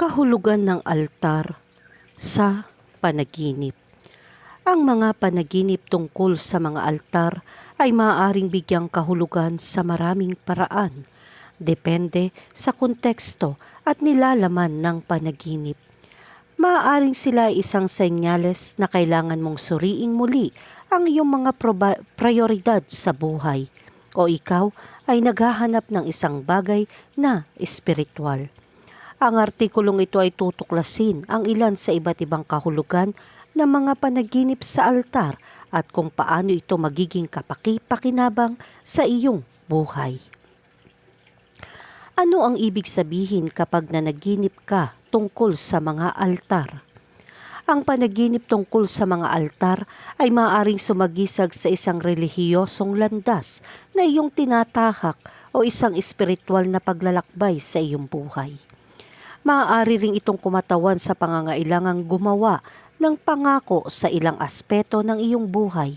kahulugan ng altar sa panaginip. Ang mga panaginip tungkol sa mga altar ay maaaring bigyang kahulugan sa maraming paraan, depende sa konteksto at nilalaman ng panaginip. Maaaring sila isang senyales na kailangan mong suriing muli ang iyong mga prioridad sa buhay o ikaw ay naghahanap ng isang bagay na espiritual. Ang artikulong ito ay tutuklasin ang ilan sa iba't ibang kahulugan ng mga panaginip sa altar at kung paano ito magiging kapaki-pakinabang sa iyong buhay. Ano ang ibig sabihin kapag nanaginip ka tungkol sa mga altar? Ang panaginip tungkol sa mga altar ay maaaring sumagisag sa isang relihiyosong landas na iyong tinatahak o isang espiritual na paglalakbay sa iyong buhay. Maaari ring itong kumatawan sa pangangailangang gumawa ng pangako sa ilang aspeto ng iyong buhay.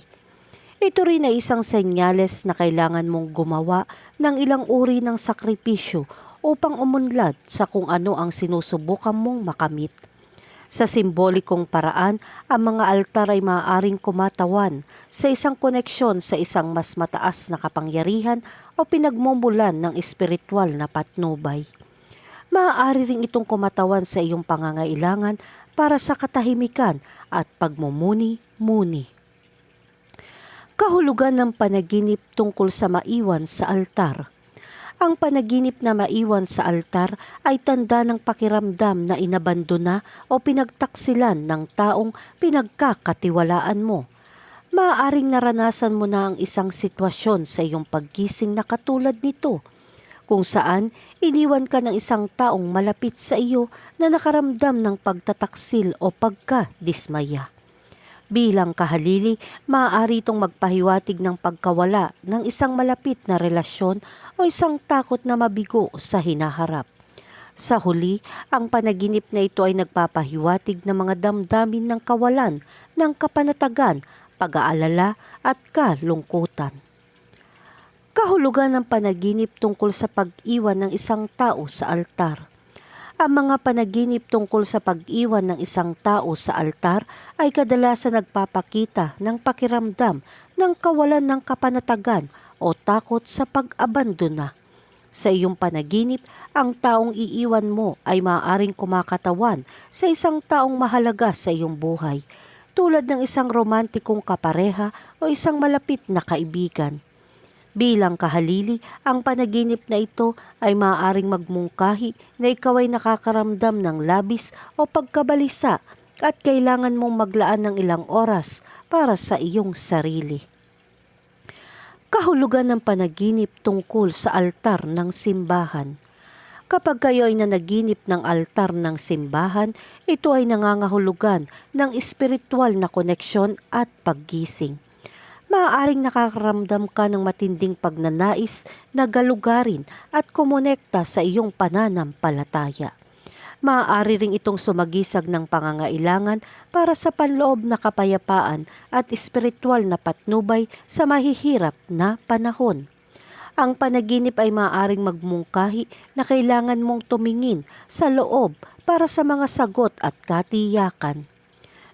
Ito rin ay isang senyales na kailangan mong gumawa ng ilang uri ng sakripisyo upang umunlad sa kung ano ang sinusubukan mong makamit. Sa simbolikong paraan, ang mga altar ay maaaring kumatawan sa isang koneksyon sa isang mas mataas na kapangyarihan o pinagmumulan ng espiritual na patnubay. Maaari ring itong kumatawan sa iyong pangangailangan para sa katahimikan at pagmumuni-muni. Kahulugan ng panaginip tungkol sa maiwan sa altar. Ang panaginip na maiwan sa altar ay tanda ng pakiramdam na inabandona o pinagtaksilan ng taong pinagkakatiwalaan mo. Maaaring naranasan mo na ang isang sitwasyon sa iyong paggising na katulad nito – kung saan iniwan ka ng isang taong malapit sa iyo na nakaramdam ng pagtataksil o pagka-dismaya. Bilang kahalili, maaari itong magpahiwatig ng pagkawala ng isang malapit na relasyon o isang takot na mabigo sa hinaharap. Sa huli, ang panaginip na ito ay nagpapahiwatig ng mga damdamin ng kawalan, ng kapanatagan, pag-aalala at kalungkutan kahulugan ng panaginip tungkol sa pag-iwan ng isang tao sa altar. Ang mga panaginip tungkol sa pag-iwan ng isang tao sa altar ay kadalasan nagpapakita ng pakiramdam ng kawalan ng kapanatagan o takot sa pag-abandona. Sa iyong panaginip, ang taong iiwan mo ay maaaring kumakatawan sa isang taong mahalaga sa iyong buhay, tulad ng isang romantikong kapareha o isang malapit na kaibigan. Bilang kahalili, ang panaginip na ito ay maaaring magmungkahi na ikaw ay nakakaramdam ng labis o pagkabalisa at kailangan mong maglaan ng ilang oras para sa iyong sarili. Kahulugan ng panaginip tungkol sa altar ng simbahan. Kapag kayo ay nanaginip ng altar ng simbahan, ito ay nangangahulugan ng espiritual na koneksyon at paggising maaaring nakakaramdam ka ng matinding pagnanais na galugarin at kumonekta sa iyong pananampalataya. Maaari ring itong sumagisag ng pangangailangan para sa panloob na kapayapaan at espiritual na patnubay sa mahihirap na panahon. Ang panaginip ay maaaring magmungkahi na kailangan mong tumingin sa loob para sa mga sagot at katiyakan.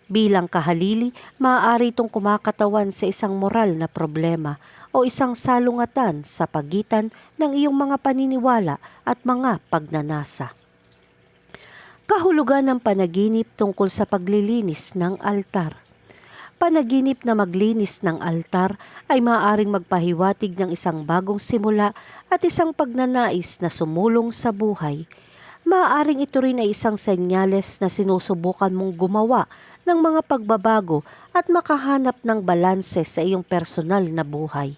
Bilang kahalili, maaari itong kumakatawan sa isang moral na problema o isang salungatan sa pagitan ng iyong mga paniniwala at mga pagnanasa. Kahulugan ng panaginip tungkol sa paglilinis ng altar. Panaginip na maglinis ng altar ay maaaring magpahiwatig ng isang bagong simula at isang pagnanais na sumulong sa buhay. Maaaring ito rin ay isang senyales na sinusubukan mong gumawa ng mga pagbabago at makahanap ng balanse sa iyong personal na buhay.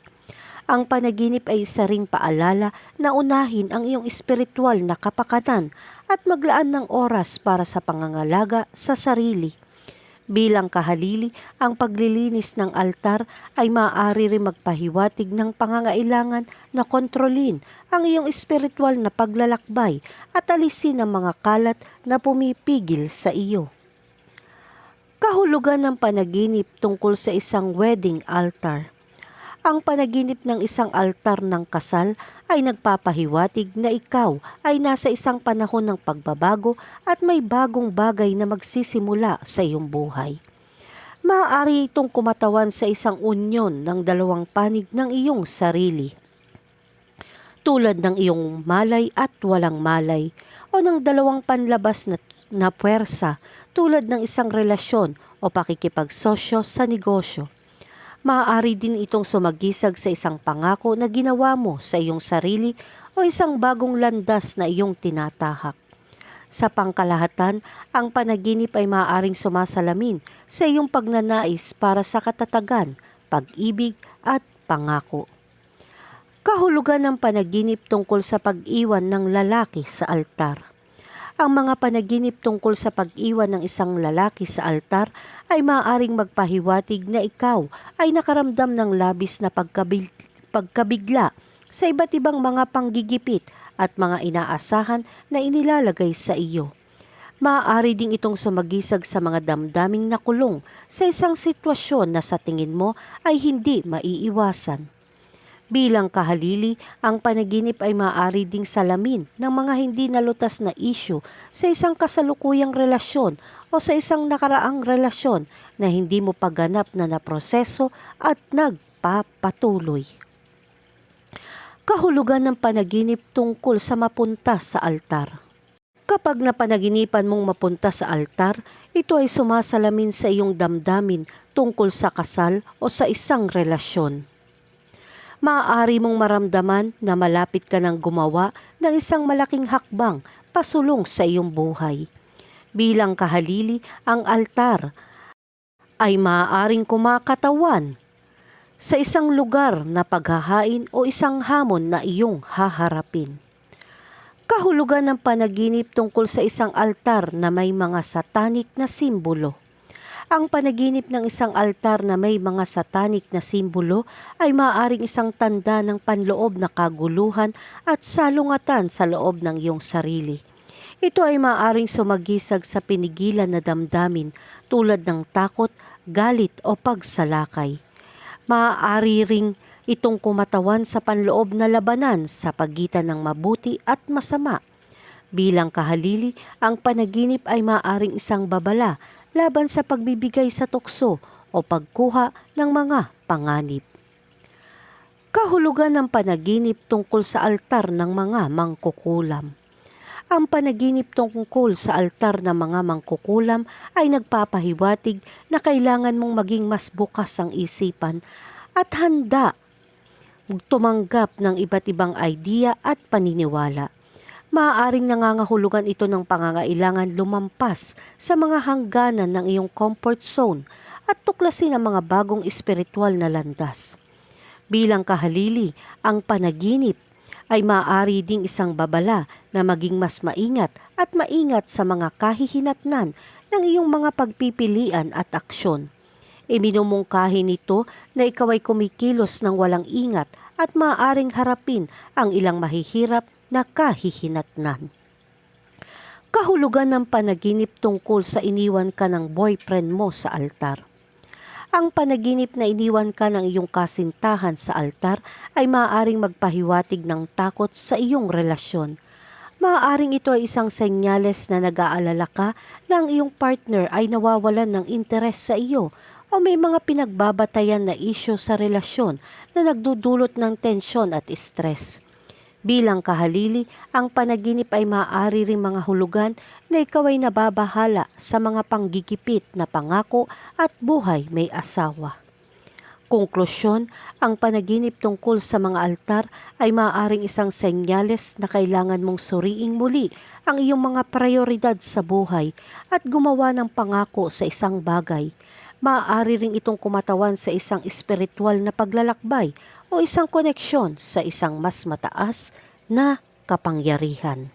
Ang panaginip ay isa ring paalala na unahin ang iyong espiritual na kapakanan at maglaan ng oras para sa pangangalaga sa sarili. Bilang kahalili, ang paglilinis ng altar ay maaari rin magpahiwatig ng pangangailangan na kontrolin ang iyong espiritual na paglalakbay at alisin ang mga kalat na pumipigil sa iyo kahulugan ng panaginip tungkol sa isang wedding altar. Ang panaginip ng isang altar ng kasal ay nagpapahiwatig na ikaw ay nasa isang panahon ng pagbabago at may bagong bagay na magsisimula sa iyong buhay. Maaari itong kumatawan sa isang unyon ng dalawang panig ng iyong sarili. Tulad ng iyong malay at walang malay o ng dalawang panlabas na, na puwersa tulad ng isang relasyon o pakikipagsosyo sa negosyo. Maaari din itong sumagisag sa isang pangako na ginawa mo sa iyong sarili o isang bagong landas na iyong tinatahak. Sa pangkalahatan, ang panaginip ay maaaring sumasalamin sa iyong pagnanais para sa katatagan, pag-ibig at pangako. Kahulugan ng panaginip tungkol sa pag-iwan ng lalaki sa altar. Ang mga panaginip tungkol sa pag-iwan ng isang lalaki sa altar ay maaaring magpahiwatig na ikaw ay nakaramdam ng labis na pagkabig- pagkabigla sa iba't ibang mga panggigipit at mga inaasahan na inilalagay sa iyo. Maaari ding itong sumagisag sa mga damdaming nakulong sa isang sitwasyon na sa tingin mo ay hindi maiiwasan. Bilang kahalili, ang panaginip ay maaari ding salamin ng mga hindi nalutas na isyu sa isang kasalukuyang relasyon o sa isang nakaraang relasyon na hindi mo paganap na naproseso at nagpapatuloy. Kahulugan ng panaginip tungkol sa mapunta sa altar. Kapag napanaginipan mong mapunta sa altar, ito ay sumasalamin sa iyong damdamin tungkol sa kasal o sa isang relasyon maaari mong maramdaman na malapit ka ng gumawa ng isang malaking hakbang pasulong sa iyong buhay. Bilang kahalili, ang altar ay maaaring kumakatawan sa isang lugar na paghahain o isang hamon na iyong haharapin. Kahulugan ng panaginip tungkol sa isang altar na may mga satanik na simbolo. Ang panaginip ng isang altar na may mga satanik na simbolo ay maaaring isang tanda ng panloob na kaguluhan at salungatan sa loob ng iyong sarili. Ito ay maaaring sumagisag sa pinigilan na damdamin tulad ng takot, galit o pagsalakay. Maaari ring itong kumatawan sa panloob na labanan sa pagitan ng mabuti at masama. Bilang kahalili, ang panaginip ay maaaring isang babala laban sa pagbibigay sa tukso o pagkuha ng mga panganib. Kahulugan ng panaginip tungkol sa altar ng mga mangkukulam. Ang panaginip tungkol sa altar ng mga mangkukulam ay nagpapahiwatig na kailangan mong maging mas bukas ang isipan at handa tumanggap ng iba't ibang idea at paniniwala maaaring nangangahulugan ito ng pangangailangan lumampas sa mga hangganan ng iyong comfort zone at tuklasin ang mga bagong espiritual na landas. Bilang kahalili, ang panaginip ay maaari ding isang babala na maging mas maingat at maingat sa mga kahihinatnan ng iyong mga pagpipilian at aksyon. Iminumungkahi nito na ikaw ay kumikilos ng walang ingat at maaaring harapin ang ilang mahihirap na kahihinatnan. Kahulugan ng panaginip tungkol sa iniwan ka ng boyfriend mo sa altar. Ang panaginip na iniwan ka ng iyong kasintahan sa altar ay maaaring magpahiwatig ng takot sa iyong relasyon. Maaaring ito ay isang senyales na nag-aalala ka na ang iyong partner ay nawawalan ng interes sa iyo o may mga pinagbabatayan na isyo sa relasyon na nagdudulot ng tensyon at stress. Bilang kahalili, ang panaginip ay maaari ring mga hulugan na ikaw ay nababahala sa mga panggigipit na pangako at buhay may asawa. Konklusyon, ang panaginip tungkol sa mga altar ay maaaring isang senyales na kailangan mong suriing muli ang iyong mga prioridad sa buhay at gumawa ng pangako sa isang bagay. Maaari ring itong kumatawan sa isang espiritual na paglalakbay o isang koneksyon sa isang mas mataas na kapangyarihan.